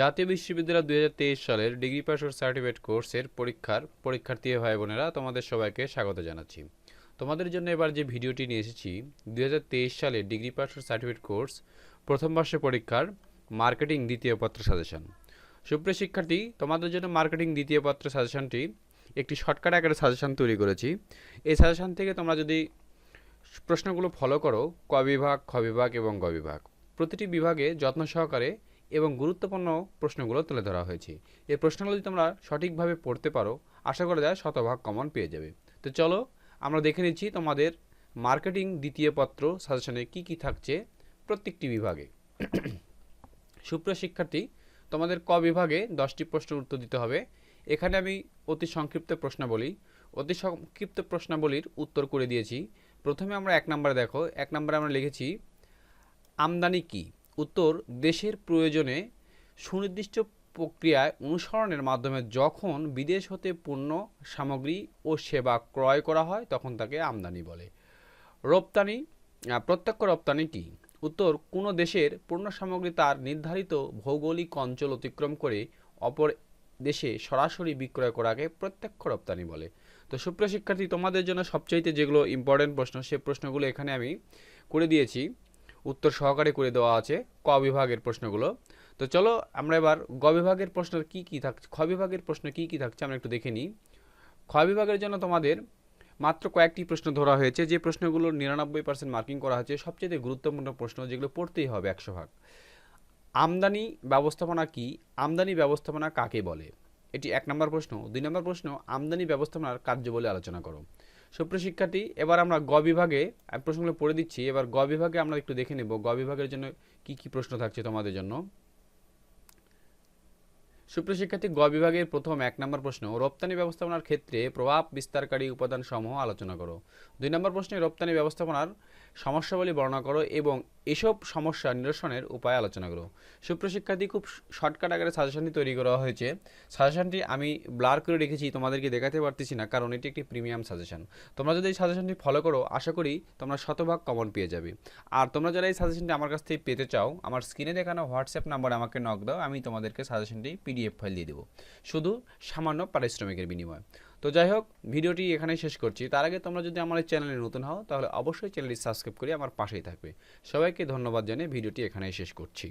জাতীয় বিশ্ববিদ্যালয় দু হাজার তেইশ সালের ডিগ্রি পাস ও সার্টিফিকেট কোর্সের পরীক্ষার পরীক্ষার্থী ভাই বোনেরা তোমাদের সবাইকে স্বাগত জানাচ্ছি। তোমাদের জন্য এবার যে ভিডিওটি নিয়ে এসেছি, দুই হাজার তেইশ সালে ডিগ্রি পাস ও সার্টিফিকেট কোর্স, প্রথম বর্ষের পরীক্ষার মার্কেটিং দ্বিতীয় পত্র সাজেশন। সুপ্রিয় শিক্ষার্থী, তোমাদের জন্য মার্কেটিং দ্বিতীয় পত্র সাজেশনটি একটি শর্টকাট আকারে সাজেশন তৈরি করেছি। এই সাজেশন থেকে তোমরা যদি প্রশ্নগুলো ফলো করো, ক বিভাগ, খ বিভাগ এবং গ বিভাগ, প্রতিটি বিভাগে যত্ন সহকারে এবং গুরুত্বপূর্ণ প্রশ্নগুলো তুলে ধরা হয়েছে। এই প্রশ্নগুলো যদি তোমরা সঠিকভাবে পড়তে পারো, আশা করা যায় শতভাগ কমন পেয়ে যাবে। তো চলো, আমরা দেখে নিচ্ছি তোমাদের মার্কেটিং দ্বিতীয় পত্র সাজেশনে কি কি থাকছে প্রত্যেকটি বিভাগে। সুপ্রিয় শিক্ষার্থী, তোমাদের ক বিভাগে দশটি প্রশ্নের উত্তর দিতে হবে। এখানে আমি অতি সংক্ষিপ্ত প্রশ্নাবলী অতি সংক্ষিপ্ত প্রশ্নাবলীর উত্তর করে দিয়েছি। প্রথমে আমরা এক নম্বরে দেখো। এক নম্বরে আমরা লিখেছি, আমদানি কি? উত্তর দেশের প্রয়োজনে সুনির্দিষ্ট প্রক্রিয়ায় অনুসরণের মাধ্যমে যখন বিদেশ হতে পণ্য, সামগ্রী ও সেবা ক্রয় করা হয়, তখন তাকে আমদানি বলে। রপ্তানি প্রত্যক্ষ রপ্তানি কি? উত্তর, কোনো দেশের পণ্য সামগ্রী তার নির্ধারিত ভৌগোলিক অঞ্চল অতিক্রম করে অপর দেশে সরাসরি বিক্রয় করাকে প্রত্যক্ষ রপ্তানি বলে। তো সুপ্রিয় শিক্ষার্থী, তোমাদের জন্য সবচাইতে যেগুলো ইম্পর্টেন্ট প্রশ্ন, সে প্রশ্নগুলো এখানে আমি করে দিয়েছি। উত্তর সহকারে করে দেওয়া আছে ক বিভাগের প্রশ্নগুলো। তো চলো আমরা এবার গ বিভাগের প্রশ্ন কি কি থাকছে খ বিভাগের প্রশ্ন কি কি থাকছে আমরা একটু দেখে নিই। খ বিভাগের জন্য তোমাদের মাত্র কয়েকটি প্রশ্ন ধরা হয়েছে, যে প্রশ্নগুলো নিরানব্বই পার্সেন্ট মার্কিং করা হয়েছে সবচেয়ে গুরুত্বপূর্ণ প্রশ্ন যেগুলো পড়তেই হবে একশো ভাগ। আমদানি ব্যবস্থাপনা কি? আমদানি ব্যবস্থাপনা কাকে বলে? এটি এক নম্বর প্রশ্ন। দুই নম্বর প্রশ্ন, আমদানি ব্যবস্থাপনার কার্য বলে আলোচনা করো। সুপ্রিয় শিক্ষার্থী এবার আমরা গ বিভাগে প্রশ্নগুলো পড়ে দিচ্ছি। এবার গ বিভাগে আমরা একটু দেখে নেব। গ বিভাগের জন্য কি কি প্রশ্ন থাকছে তোমাদের জন্য? সুপ্রিয় শিক্ষার্থী গ বিভাগের প্রথম এক নম্বর প্রশ্ন, রপ্তানি ব্যবস্থাপনার ক্ষেত্রে প্রভাব বিস্তারকারী উপাদান সমূহ আলোচনা করো। দুই নম্বর প্রশ্নে রপ্তানি ব্যবস্থাপনার সমস্যাবলী বর্ণনা করো এবং এসব সমস্যা নিরসনের উপায় আলোচনা করো। সুপ্রিয় শিক্ষার্থী, খুব শর্টকাট আকারে সাজেশনটি তৈরি করা হয়েছে। সাজেশনটি আমি ব্লার করে রেখেছি, তোমাদেরকে দেখাতে পারতেছি না, কারণ এটি একটি প্রিমিয়াম সাজেশন তোমরা যদি এই সাজেশনটি ফলো করো, আশা করি তোমরা শতভাগ কমন পেয়ে যাবে। আর তোমরা যারা এই সাজেশনটি আমার কাছ থেকে পেতে চাও, আমার স্ক্রিনে দেখানো হোয়াটসঅ্যাপ নাম্বারে আমাকে নক দাও, আমি তোমাদেরকে সাজেশনটি পিডিএফ ফাইল দিয়ে দেবো। শুধু সামান্য পারিশ্রমিকের বিনিময়ে। তো যাই হোক, ভিডিওটি এখানেই শেষ করছি। তার আগে তোমরা যদি আমার এই চ্যানেলে নতুন হও, তাহলে অবশ্যই চ্যানেলটি সাবস্ক্রাইব করে আমার পাশেই থাকবে। সবাইকে ধন্যবাদ জানিয়ে ভিডিওটি এখানেই শেষ করছি।